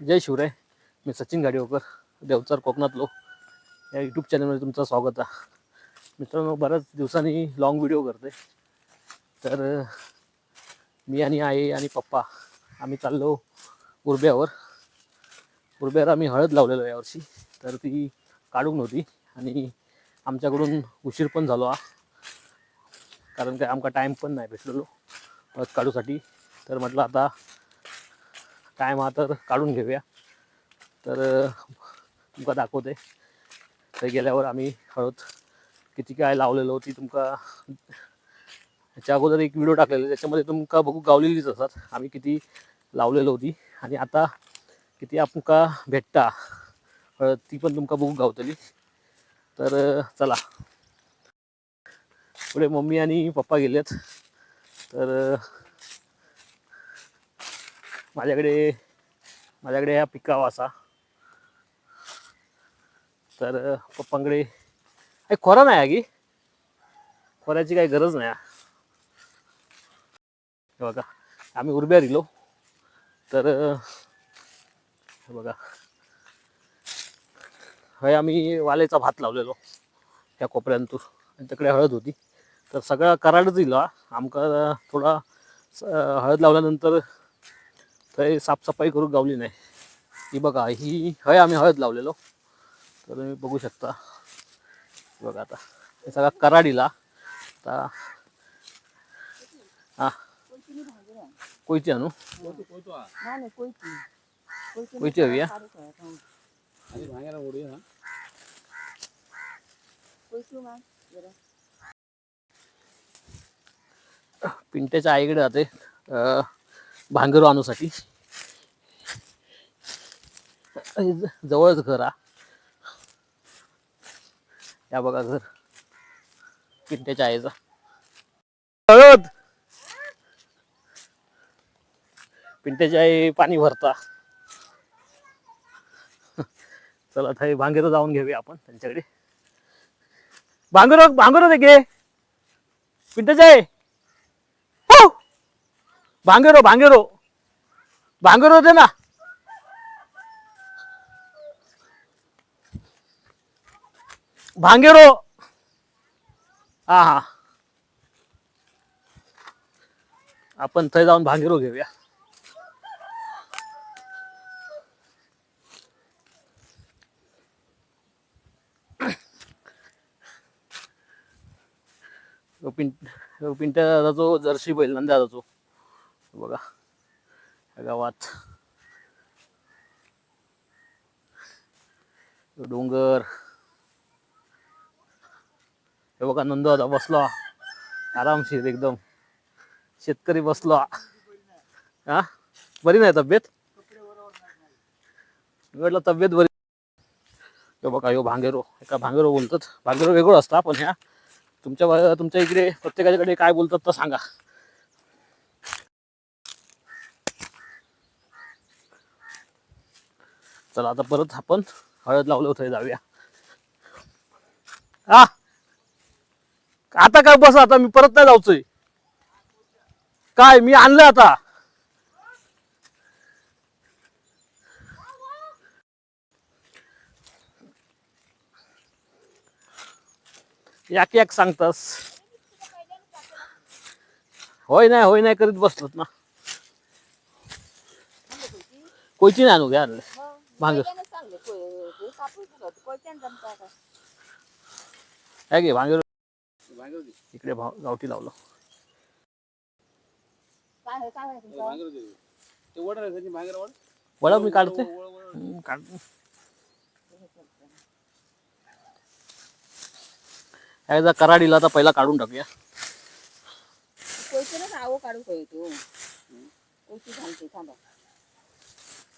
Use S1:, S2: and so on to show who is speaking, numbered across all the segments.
S1: जय शिवराय. मी सचिन गाडीवकर देवचार कोकणातलो या यूट्यूब चॅनलमध्ये तुमचं स्वागत आहे. मित्रांनो बऱ्याच दिवसांनी लॉंग व्हिडिओ करते तर मी आणि आई आणि पप्पा आम्ही चाललो उर्ब्यावर. उर्ब्यावर आम्ही हळद लावलेलो यावर्षी तर ती काढून नव्हती आणि आमच्याकडून उशीर पण झालो हा. कारण काय आमका टाईम पण नाही भेटलेलो हळद काढूसाठी. तर म्हटलं आता टाईम हा तर काढून घेऊया. तर तुमका दाखवते. तर गेल्यावर आम्ही हळद किती काय लावलेलो ती तुमका ह्याच्या अगोदर एक व्हिडिओ टाकलेला. त्याच्यामध्ये तुमका बघू गावलेलीच असतात. आम्ही किती लावलेलं होती आणि आता किती आपका भेटता हळद ती पण तुमका बघू गावतली. तर चला. पुढे मम्मी आणि पप्पा गेलेत. तर माझ्याकडे माझ्याकडे ह्या पिकावा असा. तर पप्पांकडे खोरा नाही आहे की? खोऱ्याची काही गरज नाही हे. बघा आम्ही उर्ब्या दिलो तर हे बघा. हे आम्ही वालेचा भात लावलेलो ह्या कोपऱ्यांतून आणि तिकडे हळद होती. तर सगळा कराडच दिला आमका थोडा हळद लावल्यानंतर थंय साफसफाई करून गावली नाही. ही बघा ही हय आम्ही हळद लावलेलो. तर तुम्ही बघू शकता. बघा आता. हे सगळा कराडीला आता हा. कोयची आणू?
S2: कोयची
S1: हवी पिंट्याच्या आईकडे जाते भांगर आणूसाठी. जवळच घर हा. या बघा घर. पिंट्याच्या आईचा. हळद! पिंट्याची आई पाणी भरता. चला थाई भांगेर जाऊन घेऊया आपण त्यांच्याकडे. भांगर भांगर दे घे पिंट्याची आई! भांगेरो भांगेरो. भांगेरो दे ना. भांगेरो. हा हा. आपण थंय जाऊन भांगेरो घेऊया. ह्यो पिंट पिंट्या जातो जर्सी बैल नंदा जातो बघा. या गावात. डोंगर. हे बघा नंदू आता बसलो. आरामशीर एकदम. शेतकरी बसलो. हा? बरी नाही तब्येत? वेळला तब्येत बरी. हे बघा यो भांगेरो. एका भांगेरो बोलतात. भांगेरो वेगळं असतं पण ह्या तुमच्या तुमच्या इकडे प्रत्येकाच्याकडे काय बोलतात तर सांगा. चला आता परत आपण हळद लावलं होतं जाऊया. हा. आता काय बस आता मी परत नाही जाऊचोय. काय मी आणलं आता. याक याक सांगतास. होय नाही होय नाही करीत बसलोत ना. कोयची नाही आणू घ्या आणलं भांग आहे गे भांगे इकडे भाव गावठी लावलं. वडा मी काढते. एकदा कराडीला आता पहिला काढून टाकूया.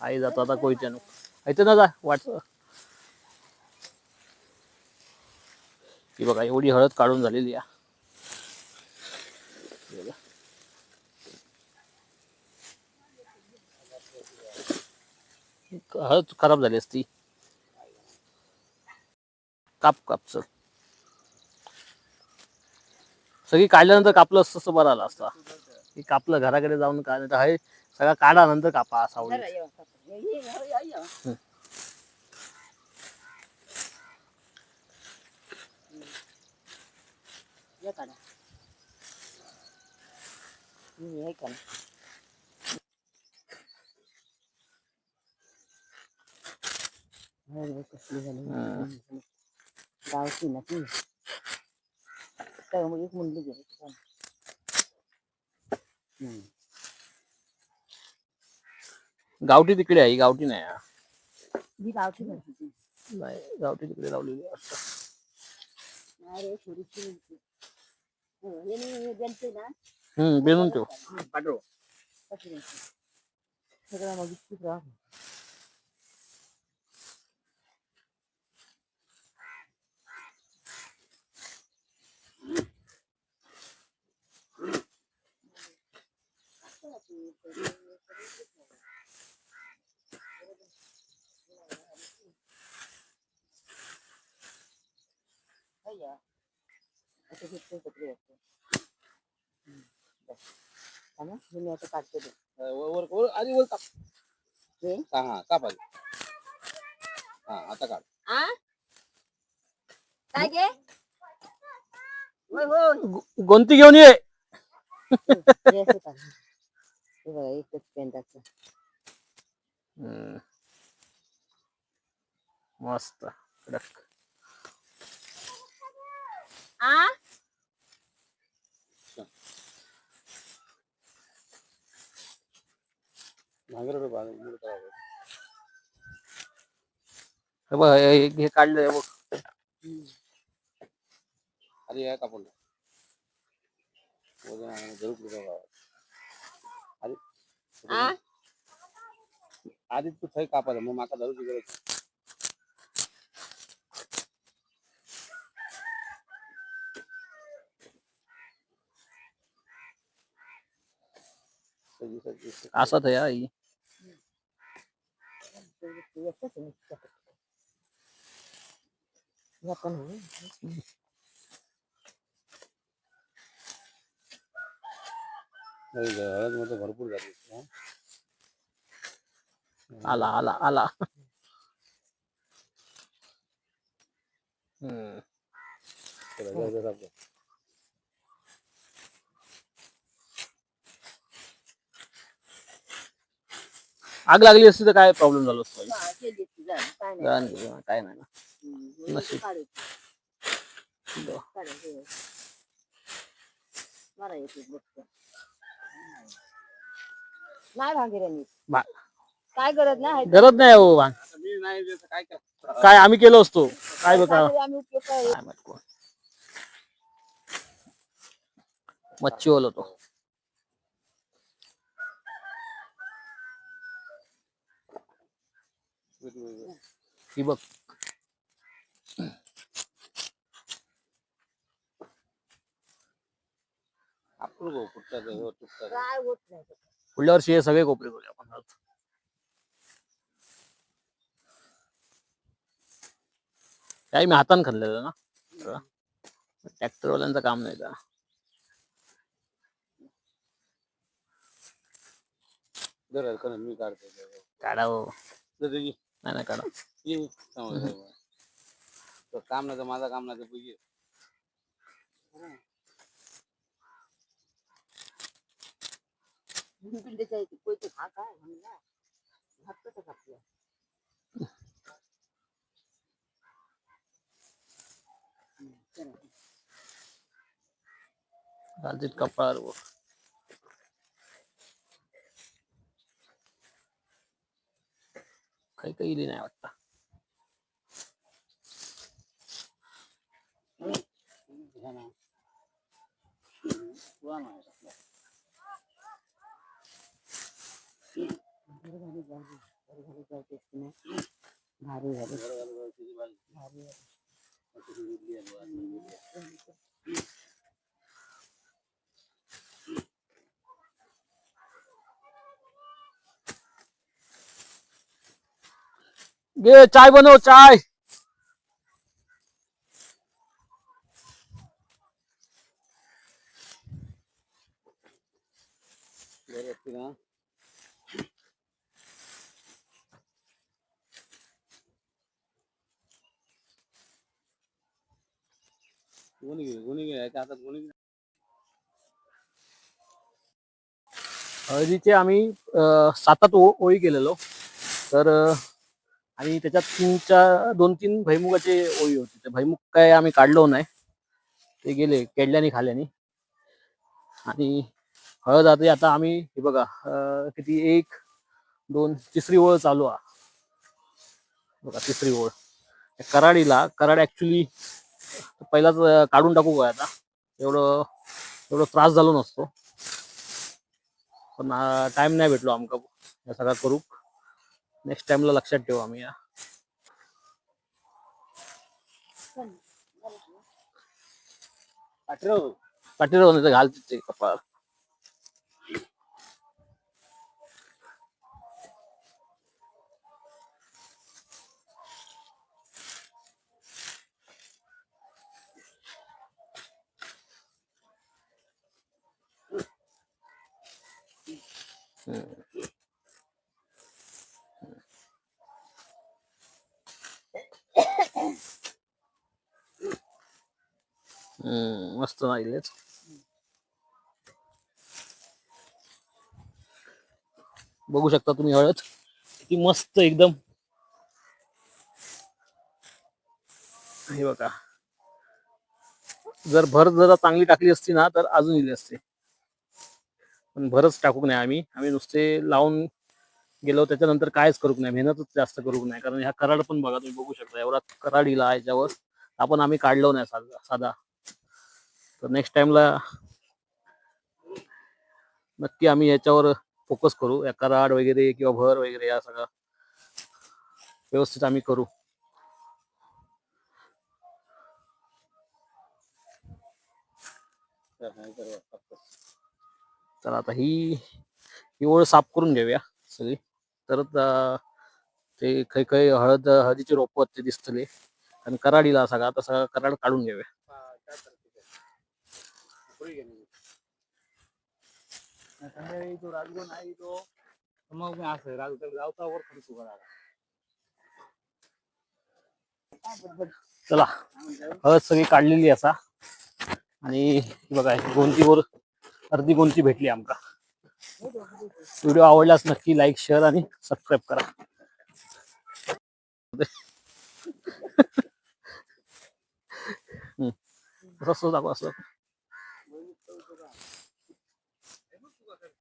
S1: आई जातो आता कोयच्यानं इथे ना जा वाट की बघा एवढी हळद काढून झालेली आहे. हळद खराब झाली असती. काप काप चल सगळी काढल्यानंतर कापलं असतं बरं आलं असता. हे कापलं घराकडे जाऊन का नाही तर हे सगळा काढा नंतर कापा.
S2: ये काढा. हे. गावची ना ती एक मुंडी घे हम्म.
S1: गावठी तिकडे आहे ही गावठी नाही हा.
S2: ही गावठी भाजी ती.
S1: नाही गावठी तिकडे लावलेली आहे वाटतं.
S2: अरे थोडीशी मिरची. हो, हे नाही, हे गेलते ना
S1: हम्म बेनून ठेव
S2: पाठव सगळं मग इतकीच राह आता हे ते कपडे असते हा ना हे मी आता काढते ते.
S3: वर वर आधी वर काप
S2: हे
S3: हा हा काप आधी हा आता काढ
S2: आ काय गे होय होय
S1: गो- गोंती घेऊन ये
S2: हे. हे बघा एकच
S1: हम्म. मस्त कडक
S2: आ.
S1: हे बघ हे हे- हे काढलंय बघ
S3: आधी या कापून. वजन जरूर. आधी
S2: आ
S3: आधी तू थंय कापायचं मग माका धरू गरज सजी सजी सजी.
S1: असत आहे हा ही
S2: एकच आहे नुसतं. हे आपण होय.
S3: नाही, हळद मध्ये भरपूर झाली हा.
S1: आला आला आला हम्म.
S3: चला, जा, जा, जा, जा.
S1: आग लागली असती तर काय प्रॉब्लेम झाला असतो
S2: हा, ते देते, जा, काय नाही.
S1: जाण दे, काय नाही ना
S2: हम्म, हे
S1: नशीब.
S2: नाही काय गरज नाही
S1: गरज नाही हो
S3: मी नाही देत, काय कर?
S1: काय आम्ही केलो असतो. काय बघा.
S2: काय आम्ही उपयोग काय
S1: काय माहीत कोण. मच्छी ओल होतो. ही बघ.
S3: आपण गो कुठचा देव.
S2: काय होत नाही.
S1: पुढल्या वर्षी हे सगळे कोपरे करूया आपण. काही मी हाताने खाल्लेलं ना. ट्रॅक्टर वाल्यांचं काम नाही का?
S3: मी काढतो.
S1: काढा
S3: जर ये.
S1: नाही नाही काढा.
S3: काम नाही तर माझं काम नाही तर तू ये
S2: पिंडीच्या इथे कोयते खा
S1: वर. काही काही नाही वाटतं
S3: ना. भारी भारी का?
S2: भारी भारी जाऊ दे. बरं नाही. भारी भारी
S1: घे चाय बनव चाय
S3: का घे घे याच्या हातात घे
S1: हळदीचे आम्ही अं, सात आठ ओ ओळी केलेलो. तर अं, आणि त्याच्यात तीन चार दोन तीन भैमुगाचे ओळी होते. ते भैमुग काय आम्ही काढलो नाही. ते गेले केडल्याने खाल्याने. आणि हळद आता आता आम्ही हे बघा अं, किती एक दोन तिसरी ओळ चालू आहे बघा तिसरी ओळ. कराडीला कराड ऍक्च्युली पहिलाच काढून टाकू काय आता? एवढं एवढं त्रास झालो नसतो. पण टाइम नाही भेटलो आमका. या सगळा करूक नेक्स्ट टाइमला लक्षात ठेवू आम्ही या.
S3: पाठव
S1: पाठीवर घालते ते कपाळ. मस्त राहिलेच बघू शकता तुम्ही हळद किती मस्त एकदम हे बघा जर भर जरा चांगली टाकली असती ना तर अजून इली असते. पण भरच टाकूक नाही आम्ही. आम्ही नुसते लावून गेलो त्याच्यानंतर कायच करूक नाही. मेहनतच जास्त करूक नाही. कारण ह्या कराड पण बघा तुम्ही बघू शकता. एवढा कराड इला याच्यावर. आपण आम्ही काढलो नाही साधा साधा. तर नेक्स्ट टाइमला नक्की आम्ही याच्यावर फोकस करू. या कराड वगैरे किंवा भर वगैरे या सगळं व्यवस्थित आम्ही करू. तर आता ही ही ओळ साफ करून घेऊया सगळी. तर ते काही काही हळद हळदीचे रोप ते दिसतले. आणि कराडीला सगळं आता सगळा कराड काढून घेऊया.
S3: संध्याकाळी तो राजगो नाही तो मग मी असं राजगड गावतावर खर्च करा
S1: चला हळद सगळी काढलेली असा आणि बघा गोंतीवर अर्धी गोंती भेटली आमका. व्हिडिओ आवडल्यास नक्की लाईक शेअर आणि सबस्क्राईब करा. असं असं दाखवा असं